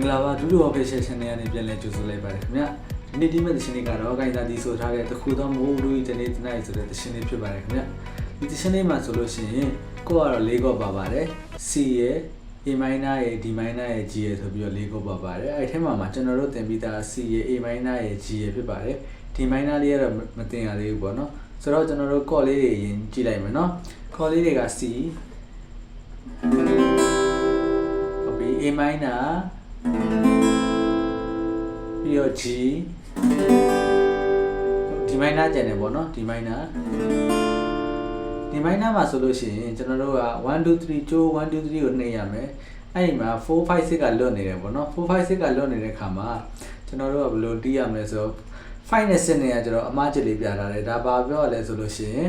င်္ဂလာပါဒူဒူ official channel ကနေပြန်လည်ကြိုဆိုလိုက်ပါတယ်ခင်ဗျဒီနေ့ဒီမဲ့သရှင်လေးကတော့ဂိုင်သာတီဆိုထားတဲ့တခုသောမိုးလူကြီးတနေ့တနေ့ဆိုတဲ့သရှင်လေးဖြစ်ပါတယ်ခင်ဗျဒီသရှင်လေးမှာဆိုလို့ရှိရင်ကိုကတော့၄ကောပါပါတယ် C ရဲ့ A minor ရဲ့ D minor ရဲ့ G ရဲ့ဆိုပြီးတော့၄ကောပါပါတယ်အဲ့ဒီထဲမှာမှာကျွန်တော်တို့သင်ပြီးသား C ရဲ့ A minor ရဲ့ G ရဲ့ဖြစ်ပါတယ် D minor လေးကတော့မသင်ရသေးဘူးပေါ့နော်ဆိုတော့ကျွန်တော်တို့ chord လေးတွေရင်ကြည့်လိုက်မယ်နော် chord လေးတွေက C ဟုတ်ပြီ A minor ပြီးတော့ G ဒီ minor ကျန်တယ်ပေါ့နော်ဒီ minor ဒီ minor မှာဆိုလို့ရှိရင်ကျွန်တော်တို့က1 2 3ကျိုး1 2 3ကိုနှိပ်ရမယ်အဲ့ဒီမှာ4 5 6ကလွတ်နေတယ်ပေါ့နော်4 5 6ကလွတ်နေတဲ့ခါမှာကျွန်တော်တို့ကဘယ်လိုတီးရမလဲဆိုတော့5နဲ့6နဲ့ကကျွန်တော်အမားချက်လေးပြထားတယ်ဒါပါပြောရလဲဆိုလို့ရှိရင်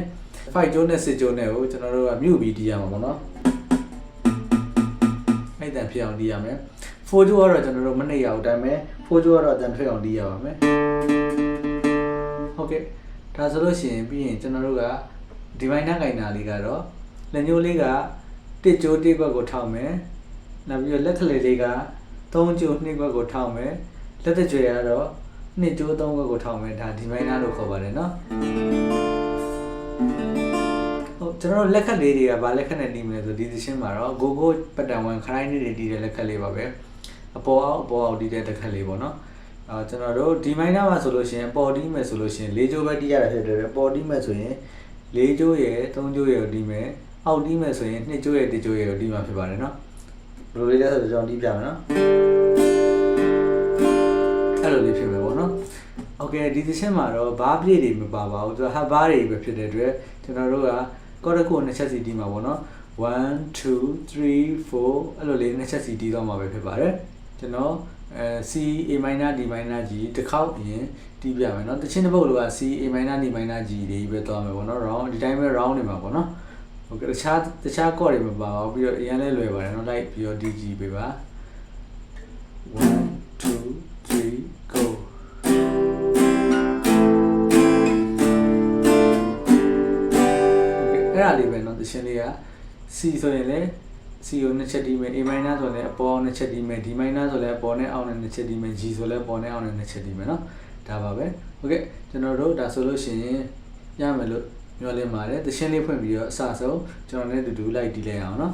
5ကျိုးနဲ့6ကျိုးနဲ့ကိုကျွန်တော်တို့ကမြုပ်ပြီးတီးရမှာပေါ့နော်အဲ့တန်ဖြစ်အောင်တီးရမယ် 4ကျိုးကတော့ကျွန်တော်တို့မနှိပ်ရအောင်ဒါပေမဲ့4ကျိုးကတော့အတန်ထွက်အောင်တီးရပါမယ်ဟုတ်ကဲ့ဒါဆိုလို့ရှိရင်ပြီးရင်ကျွန်တော်တို့ကဒီမိုင်းနာကင်နာလေးကတော့လက်ညှိုးလေးကတစ်ကျိုးတစ်ခွက်ကိုထောက်မယ်နောက်ပြီးတော့လက်ကလေးလေးက3ကျိုး2ခွက်ကိုထောက်မယ်လက်သက်ကြွယ်ကတော့2ကျိုး3ခွက်ကိုထောက်မယ်ဒါဒီမိုင်းနာလို့ခေါ်ပါတယ်နော်ဟုတ်ကျွန်တော်တို့လက်ခက်လေးတွေကဗာလက်ခက်နဲ့တီးမလဲဆိုဒီသရှင်မှာတော့ go go ပတ်တန်ဝန်ခိုင်းနေတွေတီးတဲ့လက်ခက်လေးပါပဲ အပေါ်အောက်အပေါ်အောက်တီးတဲ့လက်ခက်လေးပေါ့နော်အာကျွန်တော်တို့ဒီမိုင်းနာမှာဆိုလို့ရှိရင်အပေါ်တီးမယ်ဆိုလို့ရှိရင်၄ကျိုးပဲတီးရတာဖြစ်တယ်အပေါ်တီးမယ်ဆိုရင်၄ကျိုးရယ်၃ကျိုးရယ်ကိုတီးမယ်အောက်တီးမယ်ဆိုရင်၂ကျိုးရယ်၁ကျိုးရယ်ကိုတီးမှာဖြစ်ပါတယ်နော်ဘယ်လိုလေးလဲဆိုတော့ကျွန်တော်တီးပြမယ်နော်အဲ့လိုလေးဖြစ်မယ်ပေါ့နော်โอเคဒီသချင်းမှာတော့ဘားပြည့်တွေမပါပါဘူးသူကဟာဘားတွေပဲဖြစ်တဲ့အတွက်ကျွန်တော်တို့ကကော့တကုနှစ်ချက်စီတီးမှာပေါ့နော်1 2 3 4အဲ့လိုလေးနှစ်ချက်စီတီးတော့မှာပဲဖြစ်ပါတယ် ကျွန်တော်အဲ C A minor D minor G တစ်ခေါက်ရင်တီးပြမယ်เนาะတချင်းတစ်ပုတ်လောက C A minor D minor G တွေပဲသွားမယ်ပေါ့เนาะ round ဒီတိုင်းပဲ round နေမှာပေါ့เนาะဟုတ်ကဲ့တခြားတခြား chord တွေမပါဘူးပြီးတော့အရင်လဲလွယ်ပါတယ်เนาะ like ပြီးတော့ D G ပဲပါ1 2 3 go အဲ့ဒါလေးပဲเนาะတခြင်းလေးက C ဆိုရင်လည်း C ကိုနှစ်ချက်တီးမယ် A minor ဆိုလည်းအပေါ်နှစ်ချက်တီးမယ် D minor ဆိုလည်းအပေါ်နဲ့အောက်နဲ့နှစ်ချက်တီးမယ် G ဆိုလည်းအပေါ်နဲ့အောက်နဲ့နှစ်ချက်တီးမယ်เนาะဒါပါပဲโอเคကျွန်တော်တို့ဒါဆိုလို့ရှိရင်ရမယ်လို့မျှော်လင့်ပါတယ်တခြင်းလေးဖွင့်ပြီးတော့အစဆုံးကျွန်တော်လည်းတူတူလိုက်တီးလိုက်အောင်เนาะ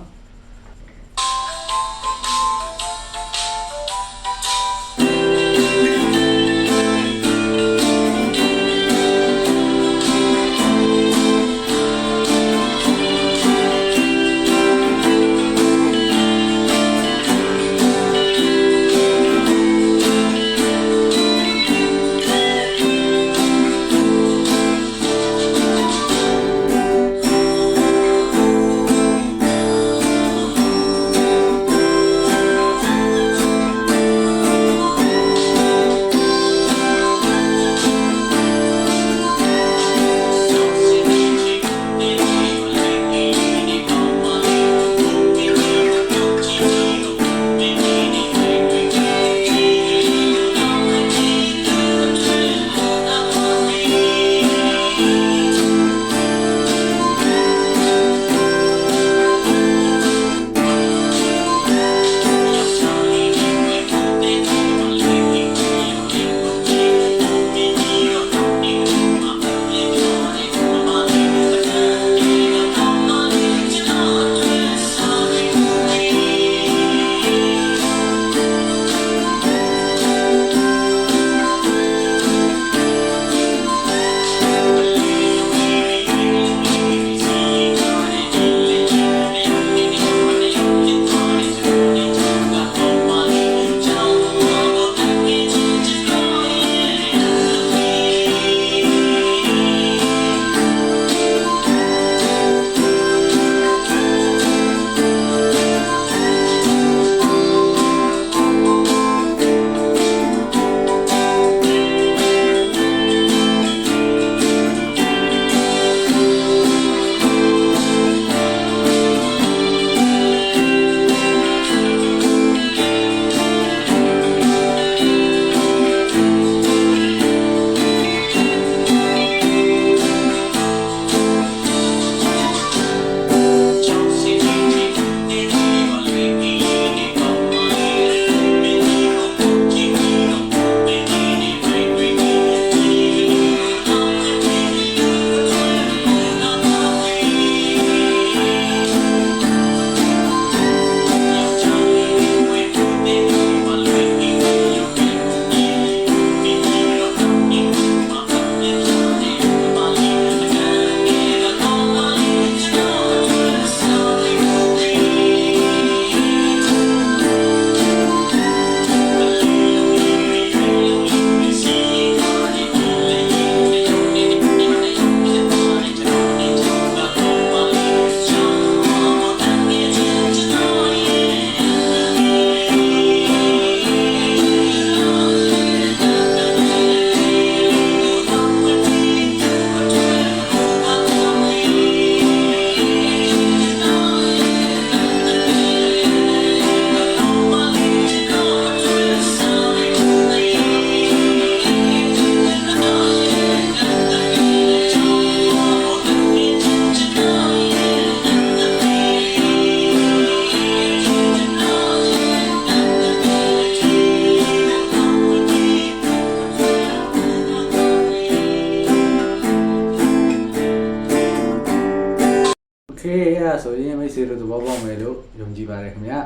ဆိုရင်မိတ်ဆွေတို့သဘောပေါက်မယ်လို့ယုံကြည်ပါတယ်ခင်ဗျာ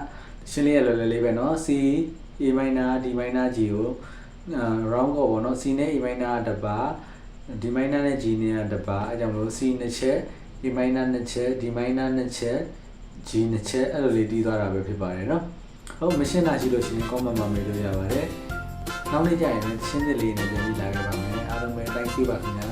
ရှင်းလေးရလွယ်လွယ်လေးပဲเนาะ C A minor D minor G ကိုအာ round ကောပေါ့เนาะ C နဲ့ A minor ကတစ်ပါ D minor နဲ့ G နဲ့ကတစ်ပါအဲကြောင့်မလို့ C နှစ်ချက် A minor နှစ်ချက် D minor နှစ်ချက် G နှစ်ချက်အဲ့လိုလေးတီးသွားတာပဲဖြစ်ပါတယ်เนาะဟုတ်မရှင်းတာရှိလို့ရှိရင် comment မှာမေးလို့ရပါတယ်နောက်နေ့ကျရင်လည်းရှင်းတဲ့လေးနဲ့ပြန်ပြီးလာခဲ့ပါမယ်အားလုံးပဲ thank you ပါခင်ဗျာ